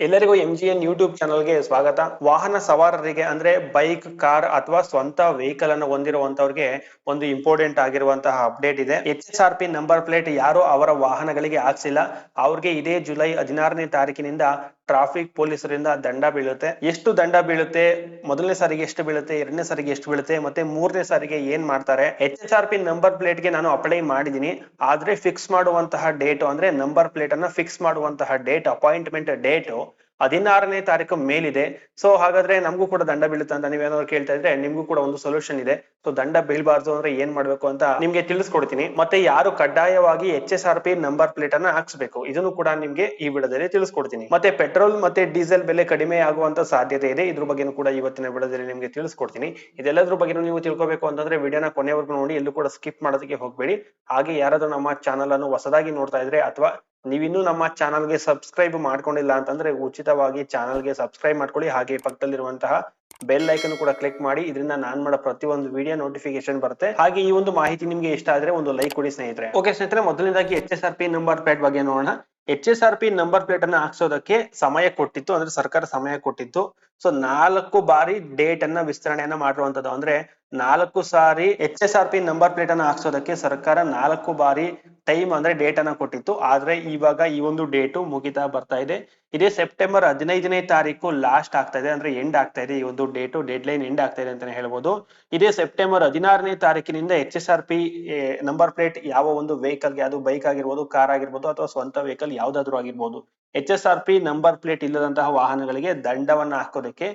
ಎಲ್ಲರಿಗೂ M G N YouTube ಚಾನಲ್ಗೆ ಸ್ವಾಗತ. ವಾಹನ ಸವಾರರಿಗೆ ಅಂದ್ರೆ ಬೈಕ್ ಕಾರ್ ಅಥವಾ ಸ್ವಂತ ವೆಹಿಕಲ್ ಅನ್ನು ಹೊಂದಿರುವಂತವ್ರಿಗೆ ಒಂದು ಇಂಪಾರ್ಟೆಂಟ್ ಆಗಿರುವಂತಹ ಅಪ್ಡೇಟ್ ಇದೆ. H S R P number plate ಯಾರು ಅವರ ವಾಹನಗಳಿಗೆ ಹಾಕ್ಸಿಲ್ಲ. ಅವ್ರಿಗೆ ಇದೇ ಜುಲೈ ಹದಿನಾರನೇ ತಾರೀಕಿನಿಂದ ಟ್ರಾಫಿಕ್ ಪೊಲೀಸರಿಂದ ದಂಡ ಬೀಳುತ್ತೆ. ಎಷ್ಟು ದಂಡ ಬೀಳುತ್ತೆ? ಮೊದಲನೇ ಸಾರಿಗೆ ಎಷ್ಟು ಬೀಳುತ್ತೆ? ಎರಡನೇ ಸಾರಿಗೆ ಎಷ್ಟು ಬೀಳುತ್ತೆ? ಮತ್ತೆ ಮೂರನೇ ಸಾರಿಗೆ ಏನ್ ಮಾಡ್ತಾರೆ? H S R P number ಪ್ಲೇಟ್ಗೆ ನಾನು ಅಪ್ಲೈ ಮಾಡಿದೀನಿ. ಆದ್ರೆ ಫಿಕ್ಸ್ ಮಾಡುವಂತಹ ಡೇಟ್ ಅಂದ್ರೆ ನಂಬರ್ ಪ್ಲೇಟ್ ಅನ್ನ ಫಿಕ್ಸ್ ಮಾಡುವಂತಹ ಡೇಟ್ ಅಪಾಯಿಂಟ್ಮೆಂಟ್ ಡೇಟ್ ಹದಿನಾರನೇ ತಾರೀಕು ಮೇಲಿದೆ. ಸೊ ಹಾಗಾದ್ರೆ ನಮಗೂ ಕೂಡ ದಂಡ ಬೀಳುತ್ತೆ ಅಂತ ನೀವೇನಾದ್ರು ಕೇಳ್ತಾ ಇದ್ರೆ ನಿಮ್ಗೂ ಕೂಡ ಒಂದು ಸೊಲ್ಯೂಷನ್ ಇದೆ. ಸೊ ದಂಡ ಬೀಳಬಾರ್ದು ಅಂದ್ರೆ ಏನ್ ಮಾಡ್ಬೇಕು ಅಂತ ನಿಮ್ಗೆ ತಿಳಿಸ್ಕೊಡ್ತೀನಿ. ಮತ್ತೆ ಯಾರು ಕಡ್ಡಾಯವಾಗಿ H S R P number plate ಅನ್ನ ಹಾಕ್ಸ್ಬೇಕು, ಇದನ್ನು ಕೂಡ ನಿಮ್ಗೆ ಈ ವಿಡದಲ್ಲಿ ತಿಳಿಸ್ಕೊಡ್ತೀನಿ. ಮತ್ತೆ ಪೆಟ್ರೋಲ್ ಮತ್ತೆ ಡೀಸೆಲ್ ಬೆಲೆ ಕಡಿಮೆ ಆಗುವಂತ ಸಾಧ್ಯತೆ ಇದೆ. ಇದ್ರ ಬಗ್ಗೆನೂ ಕೂಡ ಇವತ್ತಿನ ವಿಡದಲ್ಲಿ ನಿಮ್ಗೆ ತಿಳಿಸ್ಕೊಡ್ತೀನಿ. ಇದೆಲ್ಲದ್ರ ಬಗ್ಗೆ ನೀವು ತಿಳ್ಕೊಬೇಕು ಅಂತಂದ್ರೆ ವಿಡಿಯೋನ ಕೊನೆವರೆಗೂ ನೋಡಿ, ಎಲ್ಲೂ ಕೂಡ ಸ್ಕಿಪ್ ಮಾಡೋದಕ್ಕೆ ಹೋಗ್ಬೇಡಿ. ಹಾಗೆ ಯಾರಾದ್ರೂ ನಮ್ಮ ಚಾನಲ್ ಅನ್ನು ಹೊಸದಾಗಿ ನೋಡ್ತಾ ಇದ್ರೆ ಅಥವಾ ನೀವಿನ್ನೂ ನಮ್ಮ ಚಾನಲ್ಗೆ ಸಬ್ಸ್ಕ್ರೈಬ್ ಮಾಡ್ಕೊಂಡಿಲ್ಲ ಅಂತಂದ್ರೆ ಉಚಿತವಾಗಿ ಚಾನಲ್ಗೆ ಸಬ್ಸ್ಕ್ರೈಬ್ ಮಾಡ್ಕೊಳ್ಳಿ. ಹಾಗೆ ಪಕ್ಕದಲ್ಲಿರುವಂತಹ ಬೆಲ್ ಐಕನ್ ಕೂಡ ಕ್ಲಿಕ್ ಮಾಡಿ. ಇದರಿಂದ ನಾನ್ ಮಾಡೋ ಪ್ರತಿಯೊಂದು ವಿಡಿಯೋ ನೋಟಿಫಿಕೇಶನ್ ಬರುತ್ತೆ. ಹಾಗೆ ಈ ಒಂದು ಮಾಹಿತಿ ನಿಮ್ಗೆ ಇಷ್ಟ ಆದ್ರೆ ಒಂದು ಲೈಕ್ ಕೊಡಿ ಸ್ನೇಹಿತರೆ. ಓಕೆ ಸ್ನೇಹಿತರೆ, ಮೊದಲನೇದಾಗಿ H S R P number plate ಬಗ್ಗೆ ನೋಡೋಣ. H S R P number plate ಅನ್ನ ಹಾಕ್ಸೋದಕ್ಕೆ ಸಮಯ ಕೊಟ್ಟಿತ್ತು, ಅಂದ್ರೆ ಸರ್ಕಾರ ಸಮಯ ಕೊಟ್ಟಿತ್ತು. ಸೊ ನಾಲ್ಕು ಬಾರಿ ಡೇಟ್ ಅನ್ನ ವಿಸ್ತರಣೆಯನ್ನ ಮಾಡಿರುವಂತದ್ದು ಅಂದ್ರೆ ನಾಲ್ಕು ಸಾರಿ H S R P number plate ಅನ್ನ ಹಾಕ್ಸೋದಕ್ಕೆ ಸರ್ಕಾರ ನಾಲ್ಕು ಬಾರಿ ಟೈಮ್ ಅಂದ್ರೆ ಡೇಟ್ ಅನ್ನ ಕೊಟ್ಟಿತ್ತು. ಆದ್ರೆ ಇವಾಗ ಈ ಒಂದು ಡೇಟು ಮುಗಿತಾ ಬರ್ತಾ ಇದೆ. ಇದೇ ಸೆಪ್ಟೆಂಬರ್ ಹದಿನೈದನೇ ತಾರೀಕು ಲಾಸ್ಟ್ ಆಗ್ತಾ ಇದೆ. ಅಂದ್ರೆ ಎಂಡ್ ಆಗ್ತಾ ಇದೆ ಈ ಒಂದು ಡೇಟು ಡೆಡ್ ಲೈನ್ ಎಂಡ್ ಆಗ್ತಾ ಇದೆ ಅಂತಾನೆ ಹೇಳ್ಬೋದು. ಇದೇ ಸೆಪ್ಟೆಂಬರ್ ಹದಿನಾರನೇ ತಾರೀಕಿನಿಂದ H S R P number plate ಯಾವ ಒಂದು ವೆಹಿಕಲ್ಗೆ ಅದು ಬೈಕ್ ಆಗಿರ್ಬೋದು ಕಾರ್ ಆಗಿರ್ಬೋದು, ಅಥವಾ ಸ್ವಂತ ವೆಹಿಕಲ್ ಯಾವ್ದಾದ್ರು ಆಗಿರ್ಬೋದು H S R P number plate ಇಲ್ಲದಂತಹ ವಾಹನಗಳಿಗೆ ದಂಡವನ್ನ ಹಾಕೋದಕ್ಕೆ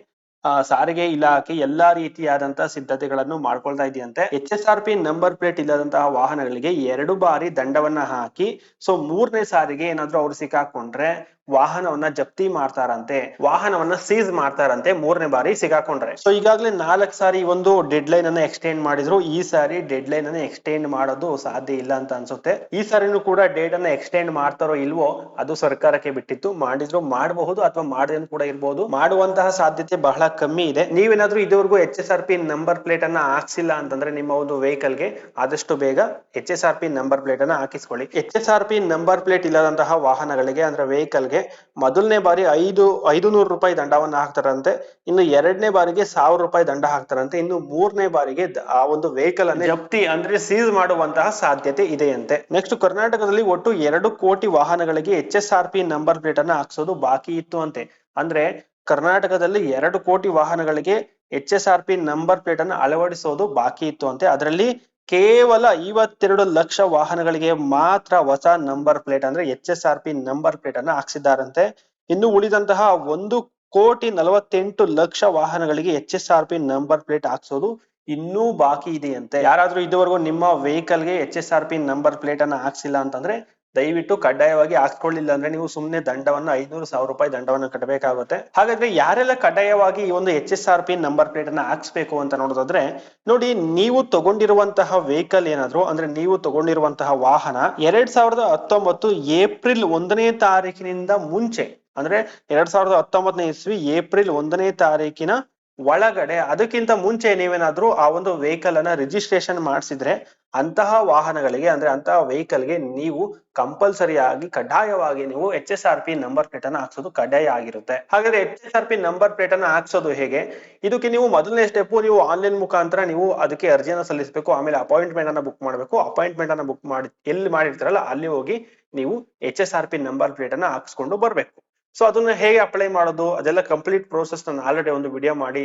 ಸಾರಿಗೆ ಇಲಾಖೆ ಎಲ್ಲಾ ರೀತಿಯಾದಂತಹ ಸಿದ್ಧತೆಗಳನ್ನು ಮಾಡ್ಕೊಳ್ತಾ ಇದೆಯಂತೆ. H S R P number plate ಇಲ್ಲದಂತಹ ವಾಹನಗಳಿಗೆ ಎರಡು ಬಾರಿ ದಂಡವನ್ನ ಹಾಕಿ ಸೊ ಮೂರನೇ ಸಾರಿಗೆ ಏನಾದ್ರು ಅವ್ರು ಸಿಕ್ಕಾಕೊಂಡ್ರೆ ವಾಹನವನ್ನ ಜಪ್ತಿ ಮಾಡ್ತಾರಂತೆ, ವಾಹನವನ್ನ ಸೀಸ್ ಮಾಡ್ತಾರಂತೆ ಮೂರನೇ ಬಾರಿ ಸಿಗಾಕೊಂಡ್ರೆ. ಸೊ ಈಗಾಗಲೇ ನಾಲ್ಕು ಸಾರಿ ಒಂದು ಡೆಡ್ ಲೈನ್ ಅನ್ನ ಎಕ್ಸ್ಟೆಂಡ್ ಮಾಡಿದ್ರು. ಈ ಸಾರಿ ಡೆಡ್ ಲೈನ್ ಅನ್ನ ಎಕ್ಸ್ಟೆಂಡ್ ಮಾಡೋದು ಸಾಧ್ಯ ಇಲ್ಲ ಅಂತ ಅನ್ಸುತ್ತೆ. ಈ ಸಾರಿನೂ ಕೂಡ ಡೇಟ್ ಅನ್ನ ಎಕ್ಸ್ಟೆಂಡ್ ಮಾಡ್ತಾರೋ ಇಲ್ವೋ, ಅದು ಸರ್ಕಾರಕ್ಕೆ ಬಿಟ್ಟಿತ್ತು. ಮಾಡಿದ್ರು, ಮಾಡಬಹುದು ಅಥವಾ ಮಾಡದೆ ಕೂಡ ಇರಬಹುದು ಮಾಡುವಂತಹ ಸಾಧ್ಯತೆ ಬಹಳ ಕಮ್ಮಿ ಇದೆ. ನೀವೇನಾದ್ರೂ ಇದುವರೆಗೂ H S R P number plate ಅನ್ನ ಹಾಕ್ಸಿಲ್ಲ ಅಂತಂದ್ರೆ ನಿಮ್ಮ ಒಂದು ವೆಹಿಕಲ್ಗೆ ಆದಷ್ಟು ಬೇಗ H S R P number plate ಅನ್ನ ಹಾಕಿಸ್ಕೊಳ್ಳಿ. H S R P number plate ಇಲ್ಲದಂತಹ ವಾಹನಗಳಿಗೆ, ಅಂದ್ರೆ vehicle ಗೆ ಮೊದಲನೇ ಬಾರಿ ಐದು ಐದು ನೂರು ರೂಪಾಯಿ ದಂಡವನ್ನ ಹಾಕ್ತಾರಂತೆ. ಇನ್ನು ಎರಡನೇ ಬಾರಿಗೆ ಸಾವಿರ ರೂಪಾಯಿ ದಂಡ ಹಾಕ್ತಾರಂತೆ. ಇನ್ನು ಮೂರನೇ ಬಾರಿಗೆ ಆ ಒಂದು ವೆಹಿಕಲ್ ಅನ್ನು ಜಪ್ತಿ ಅಂದ್ರೆ ಸೀಸ್ ಮಾಡುವಂತಹ ಸಾಧ್ಯತೆ ಇದೆಯಂತೆ. ನೆಕ್ಸ್ಟ್ ಕರ್ನಾಟಕದಲ್ಲಿ ಒಟ್ಟು ಎರಡು ಕೋಟಿ ವಾಹನಗಳಿಗೆ H S R P number plate ಅನ್ನ ಹಾಕ್ಸೋದು ಬಾಕಿ ಇತ್ತು ಅಂತೆ. ಅಂದ್ರೆ ಕರ್ನಾಟಕದಲ್ಲಿ ಎರಡು ಕೋಟಿ ವಾಹನಗಳಿಗೆ H S R P number plate ಅನ್ನು ಅಳವಡಿಸೋದು ಬಾಕಿ ಇತ್ತು ಅಂತೆ. ಅದರಲ್ಲಿ ಕೇವಲ ಐವತ್ತೆರಡು ಲಕ್ಷ ವಾಹನಗಳಿಗೆ ಮಾತ್ರ ಹೊಸ ನಂಬರ್ ಪ್ಲೇಟ್ ಅಂದ್ರೆ H S R P number plate ಅನ್ನ ಹಾಕ್ಸಿದ್ದಾರಂತೆ. ಇನ್ನು ಉಳಿದಂತಹ ಒಂದು ಕೋಟಿ ನಲವತ್ತೆಂಟು ಲಕ್ಷ ವಾಹನಗಳಿಗೆ H S R P number plate ಹಾಕ್ಸೋದು ಇನ್ನೂ ಬಾಕಿ ಇದೆಯಂತೆ. ಯಾರಾದ್ರೂ ಇದುವರೆಗೂ ನಿಮ್ಮ ವೆಹಿಕಲ್ಗೆ H S R P number plate ಅನ್ನ ಹಾಕ್ಸಿಲ್ಲ ಅಂತಂದ್ರೆ ದಯವಿಟ್ಟು ಕಡ್ಡಾಯವಾಗಿ ಹಾಕ್ಸ್ಕೊಳ್ಳಿಲ್ಲ ಅಂದ್ರೆ ನೀವು ಸುಮ್ನೆ ದಂಡವನ್ನ ಐನೂರು ಸಾವಿರ ರೂಪಾಯಿ ದಂಡವನ್ನ ಕಟ್ಟಬೇಕಾಗುತ್ತೆ. ಹಾಗಾದ್ರೆ ಯಾರೆಲ್ಲ ಕಡ್ಡಾಯವಾಗಿ ಈ ಒಂದು H S R P number plate ಅನ್ನ ಹಾಕ್ಸ್ಬೇಕು ಅಂತ ನೋಡೋದಾದ್ರೆ, ನೋಡಿ ನೀವು ತಗೊಂಡಿರುವಂತಹ ವೆಹಿಕಲ್ ಏನಾದ್ರು, ಅಂದ್ರೆ ನೀವು ತಗೊಂಡಿರುವಂತಹ ವಾಹನ ಎರಡ್ ಸಾವಿರದ ಹತ್ತೊಂಬತ್ತು ಏಪ್ರಿಲ್ ಒಂದನೇ ತಾರೀಕಿನಿಂದ ಮುಂಚೆ, ಅಂದ್ರೆ ಎರಡ್ ಸಾವಿರದ ಹತ್ತೊಂಬತ್ತನೇ ಇಸ್ವಿ ಏಪ್ರಿಲ್ ಒಂದನೇ ತಾರೀಕಿನ ಒಳಗಡೆ ಅದಕ್ಕಿಂತ ಮುಂಚೆ ನೀವೇನಾದ್ರೂ ಆ ಒಂದು ವೆಹಿಕಲ್ ಅನ್ನ ರಿಜಿಸ್ಟ್ರೇಷನ್ ಮಾಡಿಸಿದ್ರೆ ಅಂತಹ ವಾಹನಗಳಿಗೆ, ಅಂದ್ರೆ ಅಂತಹ vehicle ಗೆ ನೀವು ಕಂಪಲ್ಸರಿ ಆಗಿ ಕಡ್ಡಾಯವಾಗಿ ನೀವು H S R P number plate ಅನ್ನ ಹಾಕ್ಸೋದು ಕಡ್ಡಾಯ ಆಗಿರುತ್ತೆ. ಹಾಗಾದ್ರೆ H S R P number plate ಅನ್ನ ಹಾಕ್ಸೋದು ಹೇಗೆ? ಇದಕ್ಕೆ ನೀವು ಮೊದಲನೇ ಸ್ಟೆಪ್ ನೀವು ಆನ್ಲೈನ್ ಮುಖಾಂತರ ನೀವು ಅದಕ್ಕೆ ಅರ್ಜಿಯನ್ನ ಸಲ್ಲಿಸಬೇಕು, ಆಮೇಲೆ ಅಪಾಯಿಂಟ್ಮೆಂಟ್ ಅನ್ನ ಬುಕ್ ಮಾಡಬೇಕು. ಅಪಾಯಿಂಟ್ಮೆಂಟ್ ಅನ್ನ ಬುಕ್ ಮಾಡಿ, ಎಲ್ಲಿ ಮಾಡಿರ್ತಾರಲ್ಲ, ಅಲ್ಲಿ ಹೋಗಿ ನೀವು H S R P number plate ಅನ್ನ ಹಾಕ್ಸ್ಕೊಂಡು ಬರ್ಬೇಕು. ಸೊ ಅದನ್ನ ಹೇಗೆ ಅಪ್ಲೈ ಮಾಡೋದು? ಅದೆಲ್ಲ ಕಂಪ್ಲೀಟ್ ಪ್ರೋಸೆಸ್ ನಾನು ಆಲ್ರೆಡಿ ಒಂದು ವಿಡಿಯೋ ಮಾಡಿ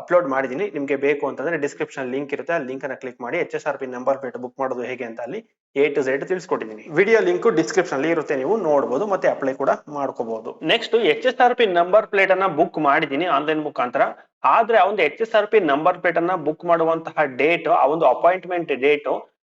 ಅಪ್ಲೋಡ್ ಮಾಡಿದ್ದೀನಿ. ನಿಮಗೆ ಬೇಕು ಅಂತಂದ್ರೆ ಡಿಸ್ಕ್ರಿಪ್ಷನ್ ಲಿಂಕ್ ಇರುತ್ತೆ. ಆ ಲಿಂಕ್ ಅನ್ನ ಕ್ಲಿಕ್ ಮಾಡಿ H S R P number plate book ಮಾಡೋದು ಹೇಗೆ ಅಂತ ಅಲ್ಲಿ ಎ ಟು ಝೆಡ್ ತಿಳಿಸ್ಕೊಟ್ಟಿದ್ದೀನಿ. ವಿಡಿಯೋ ಲಿಂಕ್ ಡಿಸ್ಕ್ರಿಪ್ಷನ್ ಅಲ್ಲಿ ಇರುತ್ತೆ, ನೀವು ನೋಡಬಹುದು ಮತ್ತೆ ಅಪ್ಲೈ ಕೂಡ ಮಾಡ್ಕೋಬಹುದು next H S R P number plate ಅನ್ನ ಬುಕ್ ಮಾಡಿದ್ದೀನಿ ಆನ್ಲೈನ್ ಮುಖಾಂತರ. ಆದ್ರೆ ಆ ಒಂದು H S R P number plate ಅನ್ನ ಬುಕ್ ಮಾಡುವಂತಹ ಡೇಟ್ ಆ ಒಂದು ಅಪಾಯಿಂಟ್ಮೆಂಟ್ ಡೇಟ್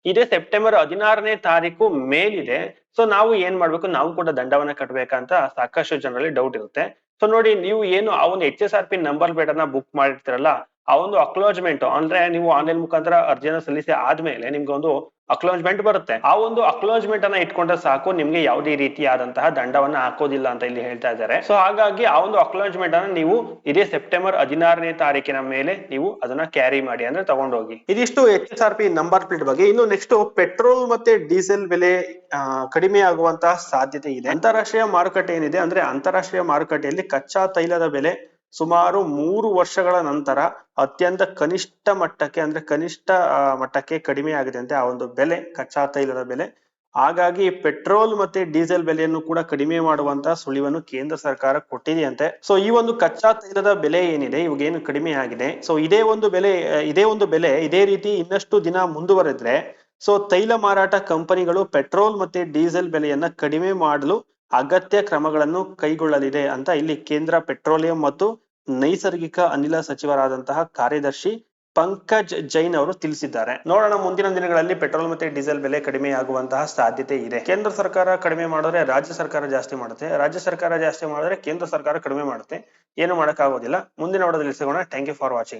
ಇದೇ ಸೆಪ್ಟೆಂಬರ್ ಹದಿನಾರನೇ ತಾರೀಕು ಮೇಲಿದೆ. ಸೊ ನಾವು ಏನ್ ಮಾಡ್ಬೇಕು? ನಾವು ಕೂಡ ದಂಡವನ್ನ ಕಟ್ಬೇಕಂತ ಸಾಕಷ್ಟು ಜನರಲ್ಲಿ ಡೌಟ್ ಇರುತ್ತೆ. ಸೊ ನೋಡಿ, ನೀವು ಏನು, ಆ ಒಂದು H S R P number plate book ಮಾಡಿರ್ತೀರಲ್ಲ ಆ ಒಂದು ಅಕ್ಲೋಜ್ಮೆಂಟ್ ಅಂದ್ರೆ ನೀವು ಆನ್ಲೈನ್ ಮುಖಾಂತರ ಅರ್ಜಿನ ಸಲ್ಲಿಸಿ ಆದ್ಮೇಲೆ ನಿಮ್ಗೆ ಒಂದು ಅಕ್ಲೋಜ್ಮೆಂಟ್ ಬರುತ್ತೆ. ಆ ಒಂದು ಅಕ್ಲೋಜ್ಮೆಂಟ್ ಅನ್ನ ಇಟ್ಕೊಂಡ್ರೆ ಸಾಕು, ನಿಮ್ಗೆ ಯಾವುದೇ ರೀತಿಯಾದಂತಹ ದಂಡವನ್ನ ಹಾಕೋದಿಲ್ಲ ಅಂತ ಇಲ್ಲಿ ಹೇಳ್ತಾ ಇದ್ದಾರೆ. ಸೊ ಹಾಗಾಗಿ ಆ ಒಂದು ಅಕ್ಲೋಜ್ಮೆಂಟ್ ಅನ್ನ ನೀವು ಇದೇ ಸೆಪ್ಟೆಂಬರ್ ಹದಿನಾರನೇ ತಾರೀಕಿನ ಮೇಲೆ ನೀವು ಅದನ್ನ ಕ್ಯಾರಿ ಮಾಡಿ ಅಂದ್ರೆ ತಗೊಂಡೋಗಿ. ಇದಿಷ್ಟು H S R P number plate ಬಗ್ಗೆ. ಇನ್ನು ನೆಕ್ಸ್ಟ್ ಪೆಟ್ರೋಲ್ ಮತ್ತೆ ಡೀಸೆಲ್ ಬೆಲೆ ಕಡಿಮೆ ಆಗುವಂತಹ ಸಾಧ್ಯತೆ ಇದೆ. ಅಂತಾರಾಷ್ಟ್ರೀಯ ಮಾರುಕಟ್ಟೆ ಏನಿದೆ ಅಂದ್ರೆ ಅಂತಾರಾಷ್ಟ್ರೀಯ ಮಾರುಕಟ್ಟೆಯಲ್ಲಿ ಕಚ್ಚಾ ತೈಲದ ಬೆಲೆ ಸುಮಾರು ಮೂರು ವರ್ಷಗಳ ನಂತರ ಅತ್ಯಂತ ಕನಿಷ್ಠ ಮಟ್ಟಕ್ಕೆ ಅಂದ್ರೆ ಕನಿಷ್ಠ ಮಟ್ಟಕ್ಕೆ ಕಡಿಮೆ ಆಗಿದೆ ಅಂತೆ ಆ ಒಂದು ಬೆಲೆ, ಕಚ್ಚಾ ತೈಲದ ಬೆಲೆ. ಹಾಗಾಗಿ ಪೆಟ್ರೋಲ್ ಮತ್ತೆ ಡೀಸೆಲ್ ಬೆಲೆಯನ್ನು ಕೂಡ ಕಡಿಮೆ ಮಾಡುವಂತಹ ಸುಳಿವನ್ನು ಕೇಂದ್ರ ಸರ್ಕಾರ ಕೊಟ್ಟಿದೆಯಂತೆ. ಸೊ ಈ ಒಂದು ಕಚ್ಚಾ ತೈಲದ ಬೆಲೆ ಏನಿದೆ ಇವಾಗ ಏನು ಕಡಿಮೆ ಆಗಿದೆ. ಸೊ ಇದೇ ಒಂದು ಬೆಲೆ, ಇದೇ ಒಂದು ಬೆಲೆ, ಇದೇ ರೀತಿ ಇನ್ನಷ್ಟು ದಿನ ಮುಂದುವರೆದ್ರೆ ಸೊ ತೈಲ ಮಾರಾಟ ಕಂಪನಿಗಳು ಪೆಟ್ರೋಲ್ ಮತ್ತೆ ಡೀಸೆಲ್ ಬೆಲೆಯನ್ನ ಕಡಿಮೆ ಮಾಡಲು ಅಗತ್ಯ ಕ್ರಮಗಳನ್ನು ಕೈಗೊಳ್ಳಲಿದೆ ಅಂತ ಇಲ್ಲಿ ಕೇಂದ್ರ ಪೆಟ್ರೋಲಿಯಂ ಮತ್ತು ನೈಸರ್ಗಿಕ ಅನಿಲ ಸಚಿವರಾದಂತಹ ಕಾರ್ಯದರ್ಶಿ ಪಂಕಜ್ ಜೈನ್ ಅವರು ತಿಳಿಸಿದ್ದಾರೆ. ನೋಡೋಣ ಮುಂದಿನ ದಿನಗಳಲ್ಲಿ ಪೆಟ್ರೋಲ್ ಮತ್ತೆ ಡೀಸೆಲ್ ಬೆಲೆ ಕಡಿಮೆ ಆಗುವಂತಹ ಸಾಧ್ಯತೆ ಇದೆ. ಕೇಂದ್ರ ಸರ್ಕಾರ ಕಡಿಮೆ ಮಾಡಿದ್ರೆ ರಾಜ್ಯ ಸರ್ಕಾರ ಜಾಸ್ತಿ ಮಾಡುತ್ತೆ. ರಾಜ್ಯ ಸರ್ಕಾರ ಜಾಸ್ತಿ ಮಾಡಿದ್ರೆ ಕೇಂದ್ರ ಸರ್ಕಾರ ಕಡಿಮೆ ಮಾಡುತ್ತೆ. ಏನು ಮಾಡಕ್ಕಾಗೋದಿಲ್ಲ. ಮುಂದಿನ ನೋಡೋದಲ್ಲಿ ಸಿಗೋಣ. Thank you for watching